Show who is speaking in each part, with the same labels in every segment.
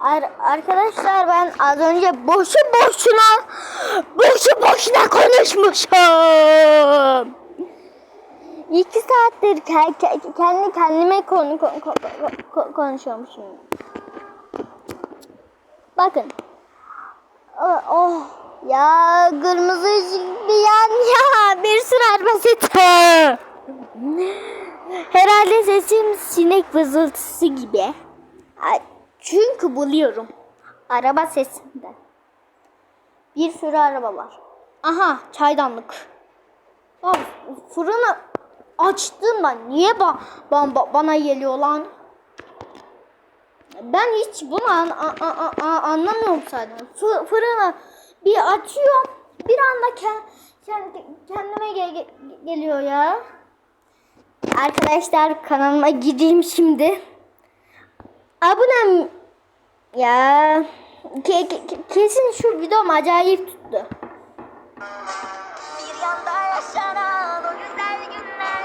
Speaker 1: Ar- arkadaşlar ben az önce boşu boşuna boşu boşuna konuşmuşum. İki saattir ke- ke- kendi kendime konu konu- konu- konu- konuşuyormuşum. Bakın. Oh, oh. Ya kırmızı bir yan ya bir sürü araba sesi. Herhalde sesim sinek vızıltısı gibi. Ay, Çünkü buluyorum. Araba sesinden. Bir sürü araba var. Aha çaydanlık. Ya fırını açtığımda niye ba- ba- ba- bana geliyor lan? Ben hiç bunu an- a- a- anlamıyorum zaten. Fı- fırını bir açıyorum bir anda ke- kendi- kendime ge- ge- geliyor ya. Arkadaşlar kanalıma gideyim şimdi. Abonem ya ke- ke- ke- kesin şu videom acayip tuttu.
Speaker 2: Bir yanda yaşanan o güzel günler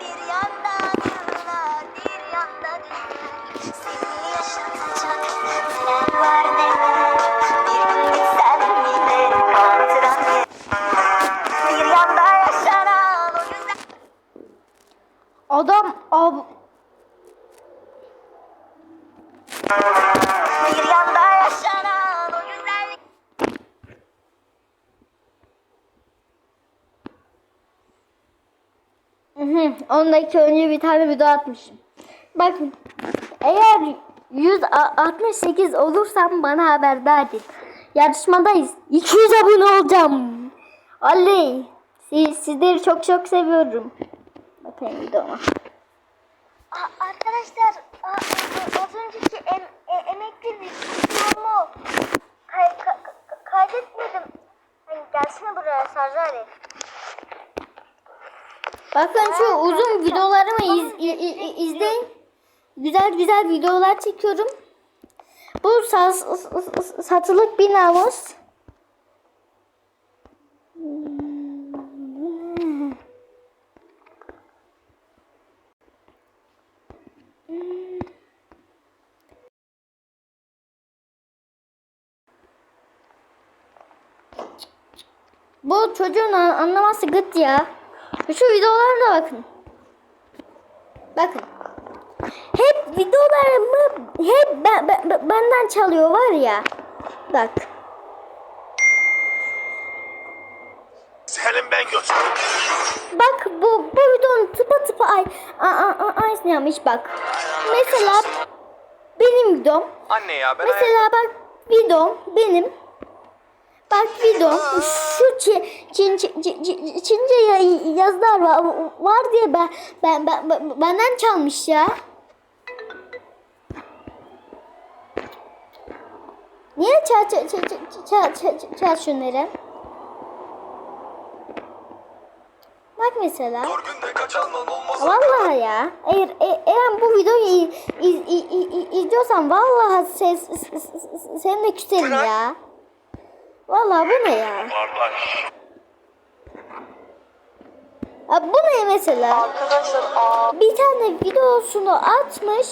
Speaker 2: Bir yanda anılar bir yanda düğünler Seni yaşatacak neler var neler Bir günlük sen bile hatıran Bir yanda yaşanan o güzel
Speaker 1: Adam ab 10 dakika önce bir tane video atmışım. Bakın eğer 168 olursam bana haberdar edin. Yarışmadayız. 200 abone olacağım. Oley. Siz, sizleri çok çok seviyorum. Bakın videoma. Bakın şu uzun videolarımı iz- i- i- i- izleyin. Güzel güzel videolar çekiyorum. Bu sa- satılık bir namus. Bu çocuğun an- anlaması gıt ya. Şu videolara da bakın. Bakın. Hep videolarımı hep ben, ben- ben- benden çalıyor var ya. Bak.
Speaker 3: Senin ben götürürüm.
Speaker 1: Bak bu bu videonun tıpa tıpa ay a, a, a, aynısını yapmış bak. Mesela benim videom.
Speaker 3: Anne ya ben
Speaker 1: Mesela bak videom benim. Bak videom şu Çin, Çin, Çin, Çin, Çin- Çince ya- yazılar var, var diye ben, ben, ben, ben- benden çalmış ya. Niye çal çal çal çal çal, çal, çal şunları? Bak mesela. Vallahi ya. Eğer e- eğer bu videoyu iz, iz, iz, iz- izliyorsan vallahi ses, s- s- s- seninle küserim ya. Vallahi bu ne ya?
Speaker 3: Kardeş.
Speaker 1: Ya bu ne mesela? Bir tane videosunu atmış.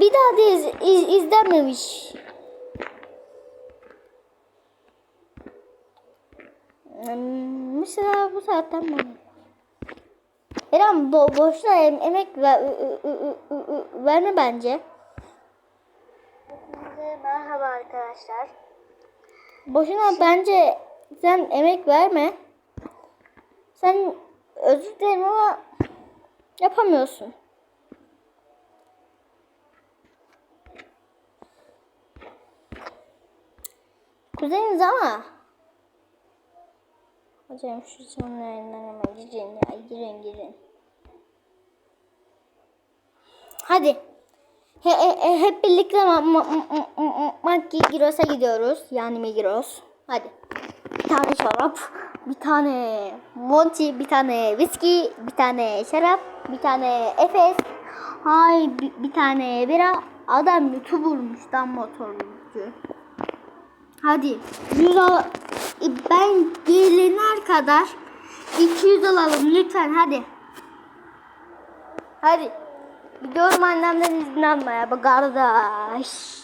Speaker 1: Bir daha da iz, iz- izlememiş. Hmm, Mesela bu saatten bana. Eren bo boşuna em- emek ver, verme bence.
Speaker 2: Merhaba arkadaşlar.
Speaker 1: Boşuna bence sen emek verme. Sen özür dilerim ama yapamıyorsun. Kuzeniz ama. Hocam şu yayından hemen girin ya. Girin girin. Hadi. He, he- he- hep birlikte ma, ma, ma, ma, Monkey Giros'a gidiyoruz. Yani Migros. Hadi. Bir tane şarap, bir tane Monty, bir tane viski, bir tane şarap, bir tane Efes. Hay bir, bir tane bira. Adam YouTuber'muş tam motorcu. Hadi. 100 al E, ben gelene kadar 200 alalım lütfen hadi. Hadi. Gidiyorum annemden izin almaya bak kardeş.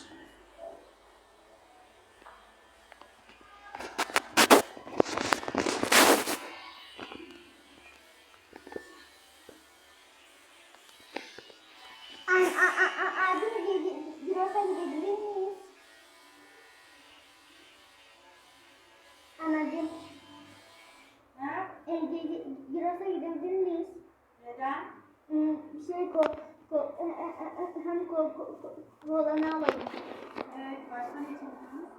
Speaker 1: Anacığım. Ha? Ee, Giros'a gidebilir miyiz?
Speaker 4: Neden?
Speaker 1: Hmm, bir şey korktum hem ko kolanı alalım.
Speaker 4: Evet, başka ne çekiyorsunuz?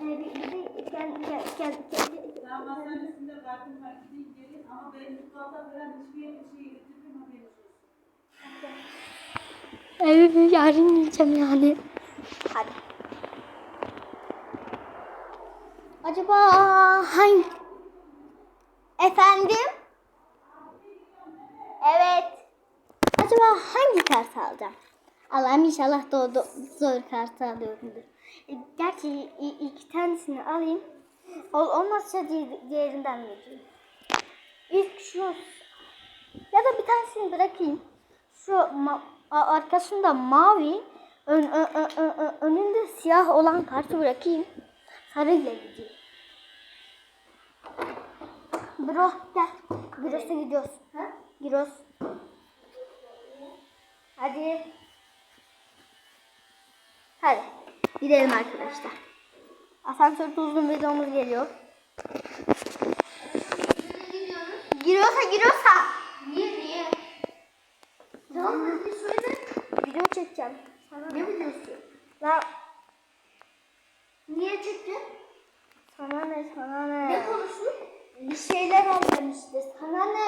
Speaker 1: Ee, bir bir kendi kendi kendi
Speaker 4: Daha masanın üstünde kartım var. Gidin gelin ama ben mutfakta falan hiçbir yere bir şey getirdim haberiniz olsun.
Speaker 1: Evet yarın yiyeceğim yani. Hadi. Acaba hangi? Efendim? Evet. Acaba hangi kartı alacağım? Allah'ım inşallah doğru zor kartı alıyorumdur. E, Gerçi iki tanesini alayım. Ol, olmazsa di- diğerinden vereyim. İlk şu ya da bir tanesini bırakayım. Şu ma- arkasında mavi, ön, ö- ö- ö- ö- önünde siyah olan kartı bırakayım. Sarıyla gideyim. Bro gel. Giros'a gidiyoruz. Ha? Giros. Hadi. Hadi. Gidelim arkadaşlar. Asansörde uzun videomuz geliyor. Giros'a Giros'a. Niye niye? Tamam hadi söyle. Video çekeceğim. Sana ne videosu? La. Niye çektin? Sana ne sana ne? Ne konuştun? Bir şeyler işte. Sana ne?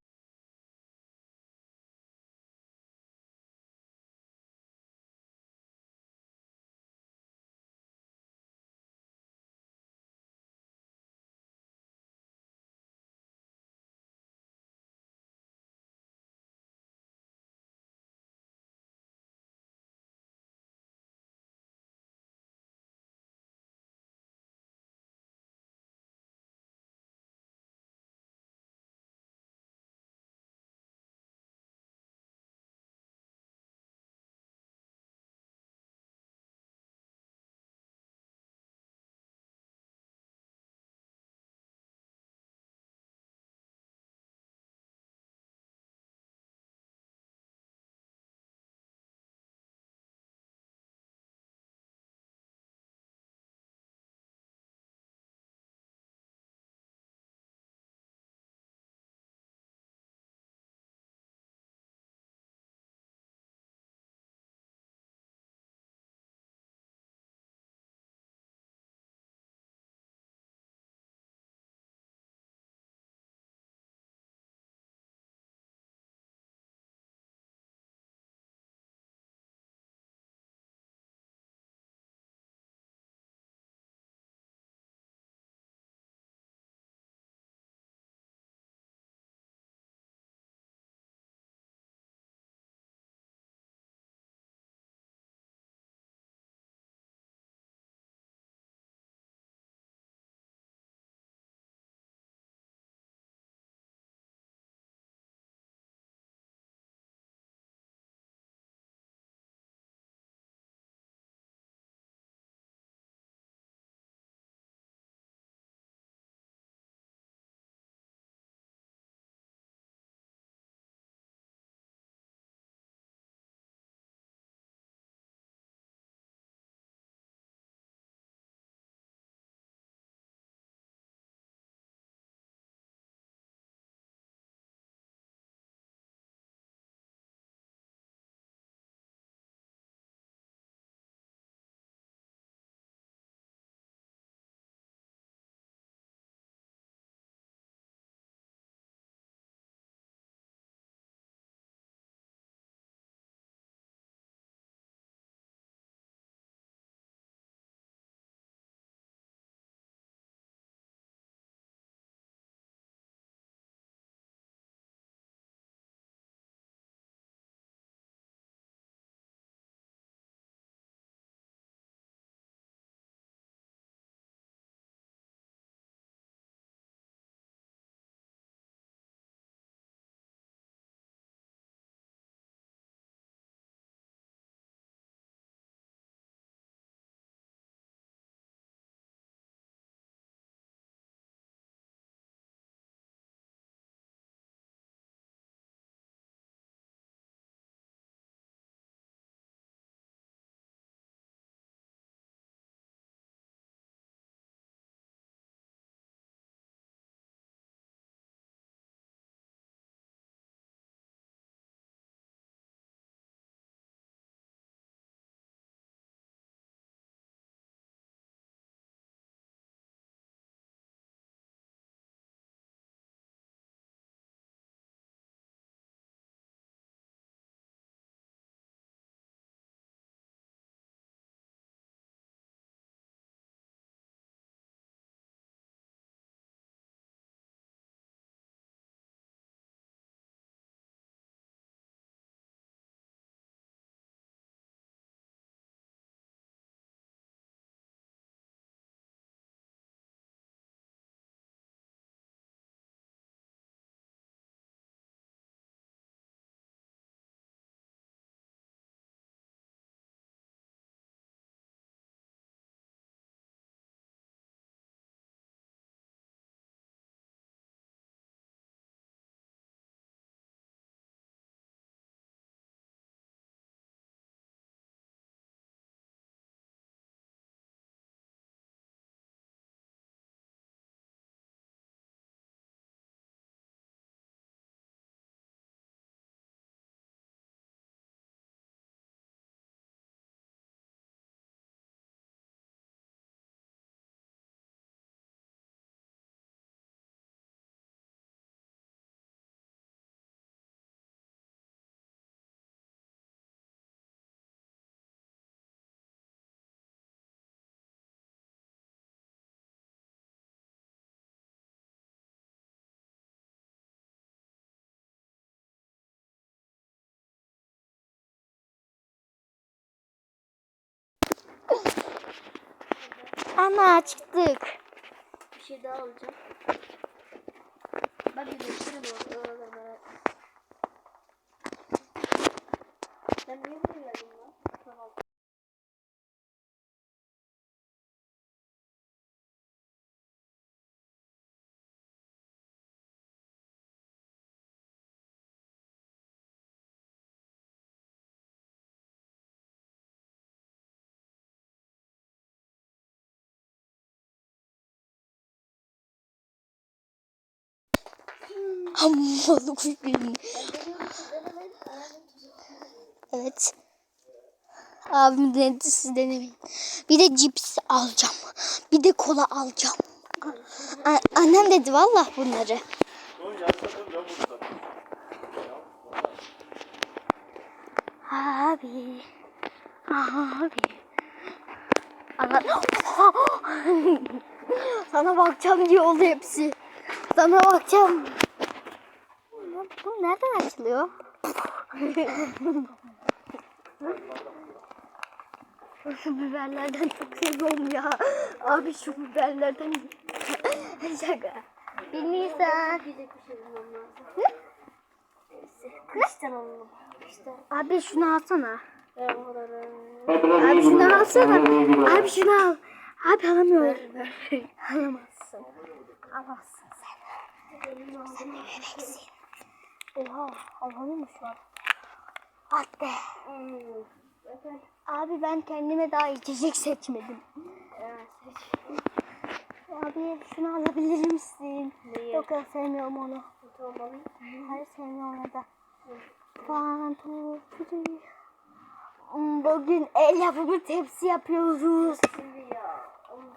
Speaker 1: Ana çıktık.
Speaker 2: Bir şey daha alacağım. Ben birleştirim o oraları. Ben niye buraya geldim lan? Tamam.
Speaker 1: Hammalı kuyruğum. Evet. Abim denedi siz denemeyin. Bir de cips alacağım. Bir de kola alacağım. A- annem dedi valla bunları. Abi. Abi. Ana... Sana bakacağım diye oldu hepsi. Sana bakacağım. Nereden açılıyor? şu biberlerden çok seviyorum ya. Abi şu biberlerden. Şaka. Bir Nisan.
Speaker 2: Kıştan alalım.
Speaker 1: Abi şunu alsana. Abi şunu alsana. Abi şunu al. Abi alamıyorum. Alamazsın. Alamazsın sen. Sen ne bebeksin? Oha alalım mı şu an? At be. Abi ben kendime daha içecek seçmedim. Abi şunu alabilir misin?
Speaker 2: Neyi?
Speaker 1: Yok ya sevmiyorum onu.
Speaker 2: Tamam alayım.
Speaker 1: Hayır sevmiyorum onu da. Hmm, Bugün el yapımı tepsi yapıyoruz.
Speaker 2: Şimdi ya. Onun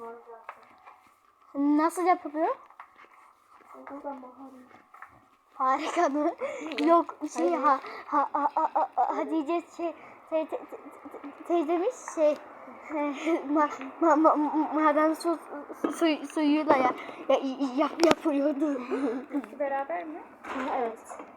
Speaker 2: var zaten.
Speaker 1: Nasıl yapılıyor?
Speaker 2: Buradan bakalım.
Speaker 1: Harika mı? Yok şey ha ha ha ha, ha, ha Hatice şey te, te, te, teyzemiz şey ma, ma, ma, maden su, su, suyuyla ya, ya, yap, yapıyordu.
Speaker 2: Beraber mi?
Speaker 1: evet.